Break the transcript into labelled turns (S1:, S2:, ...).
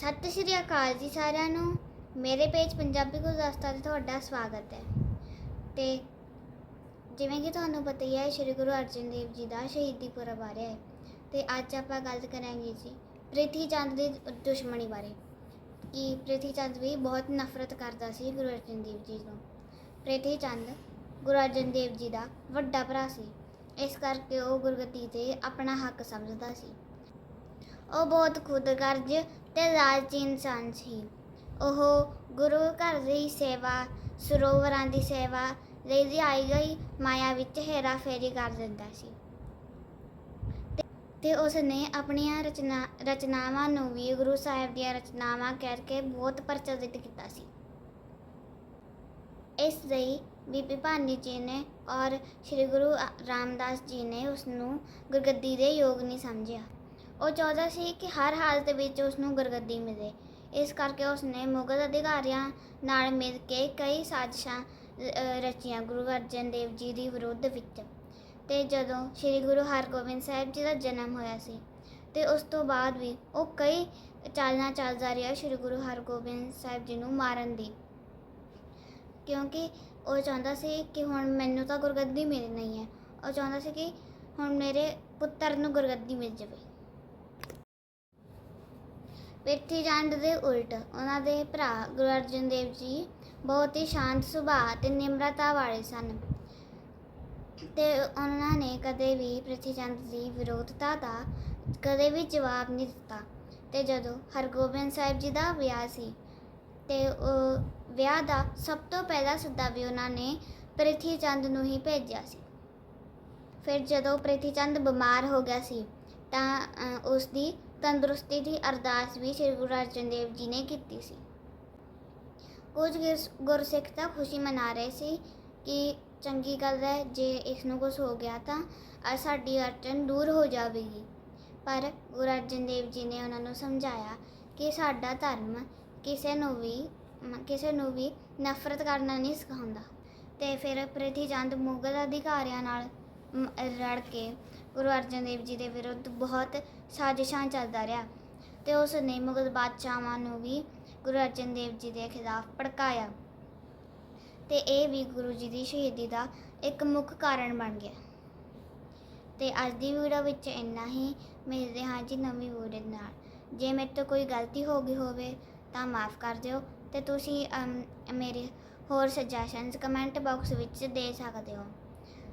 S1: ਸਤਿ ਸ਼੍ਰੀ ਅਕਾਲ ਜੀ ਸਾਰਿਆਂ ਨੂੰ। ਮੇਰੇ ਪੇਜ ਪੰਜਾਬੀ ਗੁਰਦਾਸਤਾ ਤੇ ਤੁਹਾਡਾ ਸਵਾਗਤ ਹੈ। ਤੇ ਜਿਵੇਂ ਕਿ ਤੁਹਾਨੂੰ ਪਤਾ ਹੀ ਹੈ, ਸ਼੍ਰੀ ਗੁਰੂ ਅਰਜਨ ਦੇਵ ਜੀ ਦਾ ਸ਼ਹੀਦੀ ਪੁਰਬ ਬਾਰੇ ਹੈ। ਤੇ ਅੱਜ ਆਪਾਂ ਗੱਲ ਕਰਾਂਗੇ ਜੀ ਪ੍ਰਿਥੀ ਚੰਦ ਦੀ ਦੁਸ਼ਮਣੀ ਬਾਰੇ। ਕਿ ਪ੍ਰਿਥੀ ਚੰਦ ਵੀ ਬਹੁਤ ਨਫ਼ਰਤ ਕਰਦਾ ਸੀ ਗੁਰੂ ਅਰਜਨ ਦੇਵ ਜੀ ਤੋਂ ਪ੍ਰਿਥੀ ਚੰਦ ਗੁਰੂ ਅਰਜਨ ਦੇਵ ਜੀ ਦਾ ਵੱਡਾ ਭਰਾ ਸੀ। ਇਸ ਕਰਕੇ ਉਹ ਗੁਰਗੱਦੀ ਤੇ ਆਪਣਾ ਹੱਕ ਸਮਝਦਾ ਸੀ। ਉਹ ਬਹੁਤ ਖੁਦਗਰਜ਼ ਤੇ ਲਾਲਚੀ ਇਨਸਾਨ ਸੀ। ਉਹ ਗੁਰੂ ਘਰ ਦੀ ਸੇਵਾ, ਸਰੋਵਰਾਂ ਦੀ ਸੇਵਾ ਲਈ ਲਿਆਈ ਗਈ ਮਾਇਆ ਵਿੱਚ ਹੇਰਾ ਫੇਰੀ ਕਰ ਦਿੰਦਾ ਸੀ। ਤੇ- ਉਸ ਨੇ ਆਪਣੀਆਂ ਰਚਨਾ, ਰਚਨਾਵਾਂ ਨੂੰ ਵੀ ਗੁਰੂ ਸਾਹਿਬ ਦੀਆਂ ਰਚਨਾਵਾਂ ਕਰਕੇ ਬਹੁਤ ਪ੍ਰਚਲਿਤ ਕੀਤਾ ਸੀ। ਇਸ ਲਈ ਬੀਬੀ ਭਾਨੀ ਜੀ ਨੇ ਔਰ ਸ੍ਰੀ ਗੁਰੂ ਰਾਮਦਾਸ ਜੀ ਨੇ ਉਸ ਨੂੰ ਗੁਰਗੱਦੀ ਦੇ ਯੋਗ ਨਹੀਂ ਸਮਝਿਆ। ਉਹ ਚਾਹੁੰਦਾ ਸੀ ਕਿ ਹਰ ਹਾਲਤ ਵਿੱਚ ਉਸ ਨੂੰ ਗੁਰਗੱਦੀ ਮਿਲੇ। ਇਸ ਕਰਕੇ ਉਸ ਨੇ ਮੁਗਲ ਅਧਿਕਾਰੀਆਂ ਨਾਲ ਮਿਲ ਕੇ ਕਈ ਸਾਜ਼ਿਸ਼ਾਂ ਰਚੀਆਂ ਗੁਰੂ ਅਰਜਨ ਦੇਵ ਜੀ ਦੀ ਵਿਰੁੱਧ ਵਿੱਚ। ਤੇ ਜਦੋਂ ਸ੍ਰੀ ਗੁਰੂ ਹਰਗੋਬਿੰਦ ਸਾਹਿਬ ਜੀ ਦਾ ਜਨਮ ਹੋਇਆ ਸੀ, ਤੇ ਉਸ ਤੋਂ ਬਾਅਦ ਵੀ ਉਹ ਕਈ ਚਾਲਨਾ ਚੱਲਦਾ ਰਿਹਾ ਸ੍ਰੀ ਗੁਰੂ ਹਰਗੋਬਿੰਦ ਸਾਹਿਬ ਜੀ ਨੂੰ ਮਾਰਨ ਦੀ। ਕਿਉਂਕਿ ਉਹ ਚਾਹੁੰਦਾ ਸੀ ਕਿ ਹੁਣ ਮੈਨੂੰ ਤਾਂ ਗੁਰਗੱਦੀ ਮਿਲਣੀ ਹੈ। ਉਹ ਚਾਹੁੰਦਾ ਸੀ ਕਿ ਹੁਣ ਮੇਰੇ ਪੁੱਤਰ ਨੂੰ ਗੁਰਗੱਦੀ ਮਿਲ ਜਾਵੇ। ਪ੍ਰਿਥੀ ਚੰਦ ਦੇ ਉਲਟ ਉਹਨਾਂ ਦੇ ਭਰਾ ਗੁਰੂ ਅਰਜਨ ਦੇਵ ਜੀ ਬਹੁਤ ਹੀ ਸ਼ਾਂਤ ਸੁਭਾਅ ਤੇ ਨਿਮਰਤਾ ਵਾਲੇ ਸਨ। ਤੇ ਉਹਨਾਂ ਨੇ ਕਦੇ ਵੀ ਪ੍ਰਿਥੀ ਚੰਦ ਦੀ ਵਿਰੋਧਤਾ ਦਾ ਕਦੇ ਵੀ ਜਵਾਬ ਨਹੀਂ ਦਿੱਤਾ। ਤੇ ਜਦੋਂ ਹਰਗੋਬਿੰਦ ਸਾਹਿਬ ਜੀ ਦਾ ਵਿਆਹ ਸੀ ਤੇ ਉਹ ਵਿਆਹ ਦਾ ਸਭ ਤੋਂ ਪਹਿਲਾ ਸੱਦਾ ਵੀ ਉਹਨਾਂ ਨੇ ਪ੍ਰਿਥੀ ਚੰਦ ਨੂੰ ਹੀ ਭੇਜਿਆ ਸੀ। ਫਿਰ ਜਦੋਂ ਪ੍ਰਿਥੀ ਚੰਦ ਬਿਮਾਰ ਹੋ ਗਿਆ ਸੀ ਤਾਂ ਉਸ ਦੀ ਤੰਦਰੁਸਤੀ ਦੀ ਅਰਦਾਸ ਵੀ ਸ੍ਰੀ ਗੁਰੂ ਅਰਜਨ ਦੇਵ ਜੀ ਨੇ ਕੀਤੀ ਸੀ। ਕੁਝ ਗੁਰਸਿੱਖ ਤਾਂ ਖੁਸ਼ੀ ਮਨਾ ਰਹੇ ਸੀ ਕਿ ਚੰਗੀ ਗੱਲ ਹੈ ਜੇ ਇਸ ਨੂੰ ਕੁਝ ਹੋ ਗਿਆ ਤਾਂ ਸਾਡੀ ਅੜਚਨ ਦੂਰ ਹੋ ਜਾਵੇਗੀ। ਪਰ ਗੁਰੂ ਅਰਜਨ ਦੇਵ ਜੀ ਨੇ ਉਹਨਾਂ ਨੂੰ ਸਮਝਾਇਆ ਕਿ ਸਾਡਾ ਧਰਮ ਕਿਸੇ ਨੂੰ ਵੀ ਕਿਸੇ ਨੂੰ ਵੀ ਨਫ਼ਰਤ ਕਰਨਾ ਨਹੀਂ ਸਿਖਾਉਂਦਾ। ਤੇ ਫਿਰ ਪ੍ਰਿਥੀਚੰਦ ਮੁਗਲ ਅਧਿਕਾਰੀਆਂ ਨਾਲ ਮ, ਰਲ ਕੇ ਗੁਰੂ ਅਰਜਨ ਦੇਵ ਜੀ ਦੇ ਵਿਰੁੱਧ ਬਹੁਤ ਸਾਜ਼ਿਸ਼ਾਂ ਚੱਲਦਾ ਰਿਹਾ ਤੇ ਉਸ ਨੇ ਮੁਗਲ ਬਾਦਸ਼ਾਹਾਂ ਨੂੰ ਵੀ ਗੁਰੂ ਅਰਜਨ ਦੇਵ ਜੀ ਦੇ ਖਿਲਾਫ ਭੜਕਾਇਆ ਤੇ ਇਹ ਵੀ ਗੁਰੂ ਜੀ ਦੀ ਸ਼ਹੀਦੀ ਦਾ ਇੱਕ ਮੁੱਖ ਕਾਰਨ ਬਣ ਗਿਆ। ਤੇ ਅੱਜ ਦੀ ਵੀਡੀਓ ਵਿੱਚ ਇੰਨਾ ਹੀ। ਮਿਲਦੇ ਹਾਂ ਜੀ ਨਵੀਂ ਵੀਡੀਓ ਨਾਲ। ਜੇ ਮੇਰੇ ਤੋਂ ਕੋਈ ਗਲਤੀ ਹੋ ਗਈ ਹੋਵੇ ਤਾਂ ਮਾਫ ਕਰ ਦਿਓ ਤੇ ਤੁਸੀਂ ਮੇਰੇ ਹੋਰ ਸੁਜੈਸ਼ਨਸ ਕਮੈਂਟ ਬਾਕਸ ਵਿੱਚ ਦੇ ਸਕਦੇ ਹੋ।